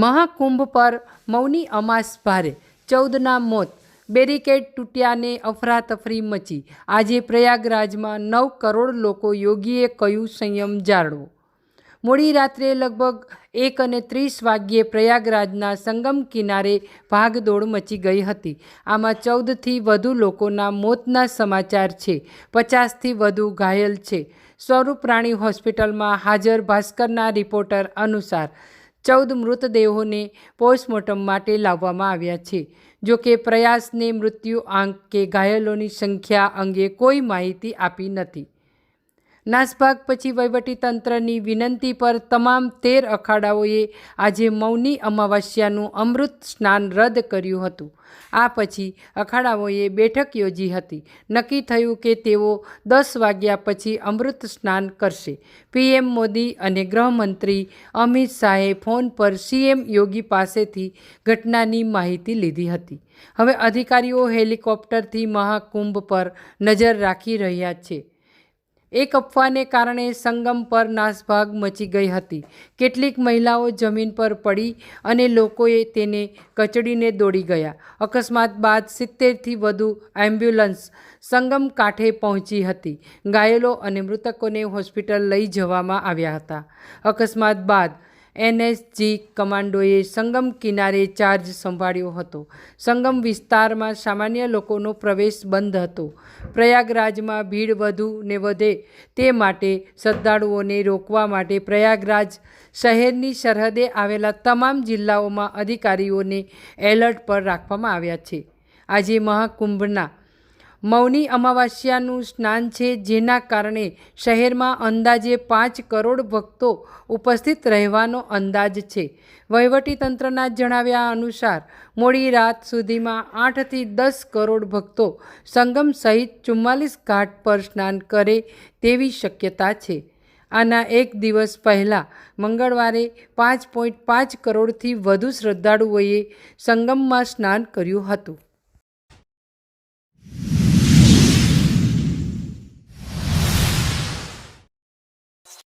મહાકુંભ પર મૌની અમાસ ભારે. ચૌદના મોત. બેરિકેડ તૂટ્યાને અફરાતફરી મચી. આજે પ્રયાગરાજમાં નવ કરોડ લોકો યોગીએ કહ્યું સંયમ જાળવો. મોડી રાત્રે લગભગ એક અને ત્રીસ વાગ્યે પ્રયાગરાજના સંગમ કિનારે ભાગદોડ મચી ગઈ હતી. આમાં ચૌદથી વધુ લોકોના મોતના સમાચાર છે. પચાસથી વધુ ઘાયલ છે. સ્વરૂપ પ્રાણી હોસ્પિટલમાં હાજર ભાસ્કરના રિપોર્ટર અનુસાર ચૌદ મૃતદેહોને પોસ્ટમોર્ટમ માટે લાવવામાં આવ્યા છે. જો કે પ્રયાસને મૃત્યુ આંક કે ઘાયલોની સંખ્યા અંગે કોઈ માહિતી આપી નથી. નાસભાગ પછી વહીવટીતંત્રની વિનંતી પર તમામ તેર અખાડાઓએ આજે મૌની અમાવસ્યાનું અમૃત સ્નાન રદ કર્યું હતું. આ પછી અખાડાઓએ બેઠક યોજી હતી. નક્કી થયું કે તેઓ દસ વાગ્યા પછી અમૃત સ્નાન કરશે. પીએમ મોદી અને ગૃહમંત્રી અમિત શાહે ફોન પર સીએમ યોગી પાસેથી ઘટનાની માહિતી લીધી હતી. હવે અધિકારીઓ હેલિકોપ્ટરથી મહાકુંભ પર નજર રાખી રહ્યા છે. એક અફવાને કારણે સંગમ પર નાસભાગ મચી ગઈ હતી. કેટલીક મહિલાઓ જમીન પર પડી અને લોકોએ તેને કચડીને દોડી ગયા. અકસ્માત બાદ સિત્તેરથી વધુ એમ્બ્યુલન્સ સંગમ કાંઠે પહોંચી હતી. ઘાયલો અને મૃતકોને હોસ્પિટલ લઈ જવામાં આવ્યા હતા. અકસ્માત બાદ એનએસજી કમાન્ડોએ સંગમ કિનારે ચાર્જ સંભાળ્યો હતો. સંગમ વિસ્તારમાં સામાન્ય લોકોનો પ્રવેશ બંધ હતો. પ્રયાગરાજમાં ભીડ વધુ ને વધે તે માટે શ્રદ્ધાળુઓને રોકવા માટે પ્રયાગરાજ શહેરની સરહદે આવેલા તમામ જિલ્લાઓમાં અધિકારીઓને એલર્ટ પર રાખવામાં આવ્યા છે. આજે મહાકુંભના મૌની અમાવાસ્યાનું સ્નાન છે, જેના કારણે શહેરમાં અંદાજે પાંચ કરોડ ભક્તો ઉપસ્થિત રહેવાનો અંદાજ છે. વહીવટીતંત્રના જણાવ્યા અનુસાર, મોડી રાત સુધીમાં આઠથી દસ કરોડ ભક્તો સંગમ સહિત ચુમ્માલીસ ઘાટ પર સ્નાન કરે તેવી શક્યતા છે. આના એક દિવસ પહેલાં, મંગળવારે પાંચ પોઈન્ટ પાંચ કરોડથી વધુ શ્રદ્ધાળુઓએ સંગમમાં સ્નાન કર્યું હતું.